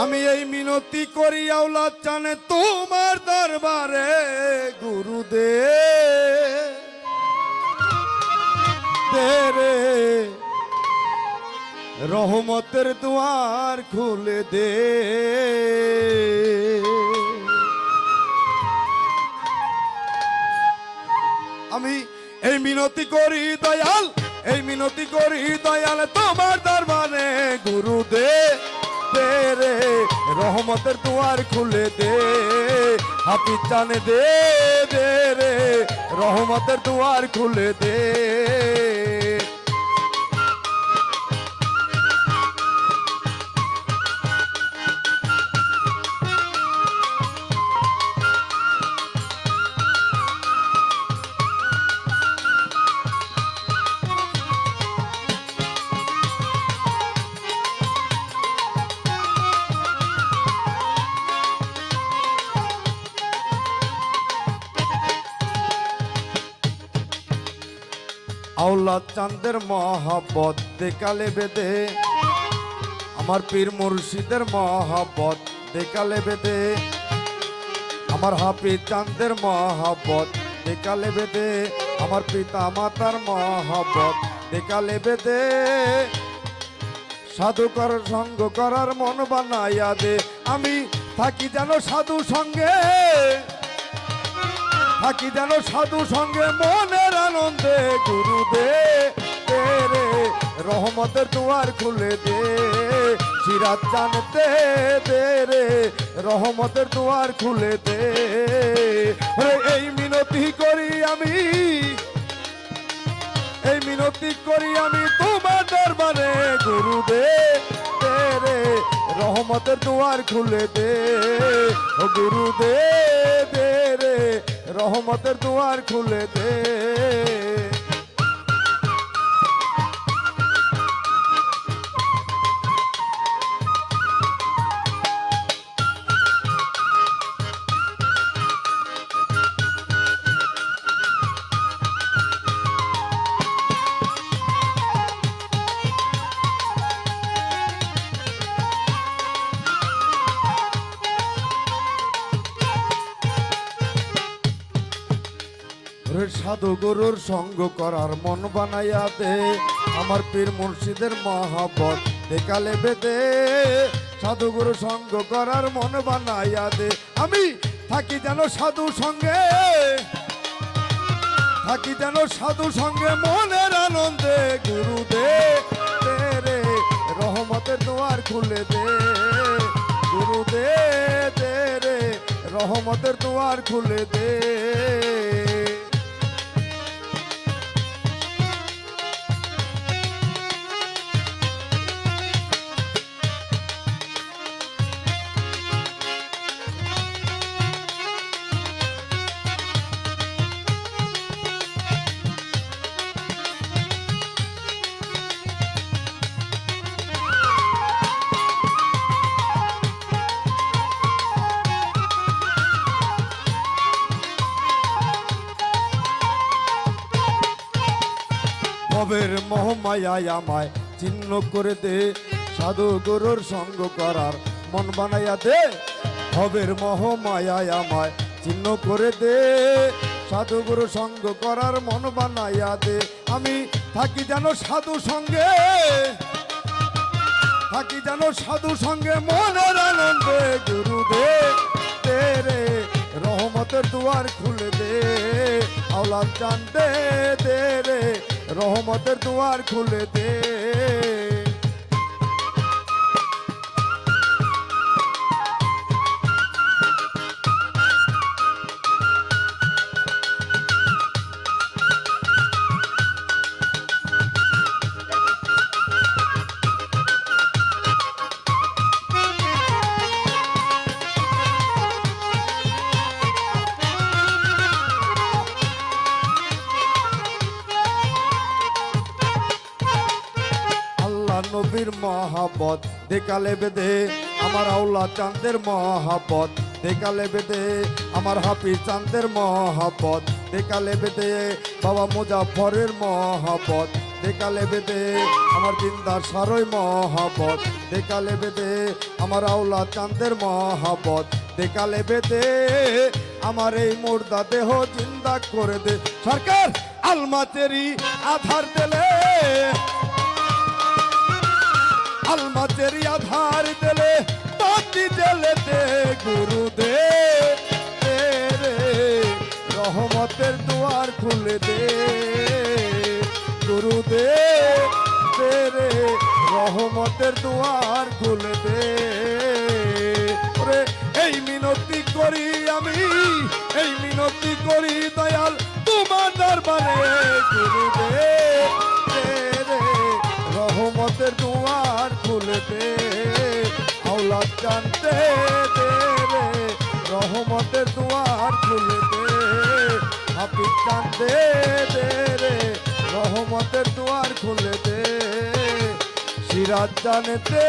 আমি এই মিনতি করি আওলা চান তোমার দরবারে গুরুদে রহমতের দুয়ার খুলে দে। এই মিনতি করি দয়াল, এই মিনতি করি দয়াল, তোমার দরবারে গুরু দে রে, রহমতের দুয়ার খুলে দে চানে দে দে রে, রহমতের দুয়ার খুলে দে। আউলা চাঁদের মহাবত দেকালে বেদে। আমার পীর মুর্শিদের মহাবত দেকালে বেদে। আমার হাফি চাঁদের মহাবত দেকালে বেদে। আমার পিতা মাতার মহাবত দেকালে বেদে। সাধু কর সঙ্গ করার মন বানাইয়া দে। আমি থাকি যেন সাধু সঙ্গে। থাকি যেন সাধু সঙ্গে মনের আনন্দে গুরু দে দে রে রহমতের দুয়ার খুলে দে সিরাজ জানতে দে রে রহমতের দুয়ার খুলে দে। এই মিনতি করি আমি, এই মিনতি করি আমি তোমার দরবারে গুরু দে দে রে রহমতের দুয়ার খুলে দে, ও গুরু দে দে রে রহমতের দুয়ার খুলে দে। সাধু গুরুর সঙ্গ করার মন বানাইয়া দে। আমার পীর মুর্শিদের মহাবত দেখালে বেদে। সাধু গুরু সঙ্গ করার মন বানাইয়া দে। আমি থাকি যেন সাধু সঙ্গে। থাকি যেন সাধু সঙ্গে মনের আনন্দে গুরু দে রে, রহমতের দুয়ার খুলে দে। গুরু দে রে, রহমতের দুয়ার খুলে দে। ভবের মোহমায়ায় আমায় চিহ্ন করে দে, সাধু গুরুর সঙ্গ করার মন বানাইয়া দে। ভবের মোহমায়ায় আমায় চিহ্ন করে দে, সাধু গুরু সঙ্গ করার মন বানাইয়া দে। আমি থাকি যেন সাধু সঙ্গে, থাকি যেন সাধু সঙ্গে মনের আনন্দে গুরু দে দে রে, রহমতের দুয়ার খুলে দে আওলাদ চান দে রে রহমতের দুয়ার খুলে দে। মহাবত দেখালে বেদে আমার আউলা চাঁদের মহাবত দেখালে বেদে আমার হাফি চাঁদের মহাবত দেকালে বেদে বাবা মুজাফরের মহাবত দেকালে বেদে আমার দিনদার সারই মহাবত দেখালে বেদে আমার আউলা চাঁদের মহাবত দেকালে বেদে আমার এই মুর্দা দেহ জিন্দা করে দে। সরকার, আলমাচেরি, আধার দিলে আলমাচেরি আধার দিলে তাতি দিলে দে গুরু দে রহমতের দুয়ার খুলে দে। গুরু দে রে, রহমতের দুয়ার খুলে দে। এই মিনতি করি আমি, এই মিনতি করি দয়াল, তোমার দরবারে। গুরু দে রহমতের দুয়ার খুলে দে আওলাদ জানতে দে রে রহমতের দুয়ার খুলে দে হাফিজ জানতে দে রে রহমতের দুয়ার খুলে দে সিরাজ জানতে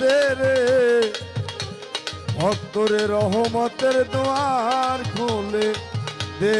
দে রে ভক্তরে রহমতের দুয়ার খুলে দে।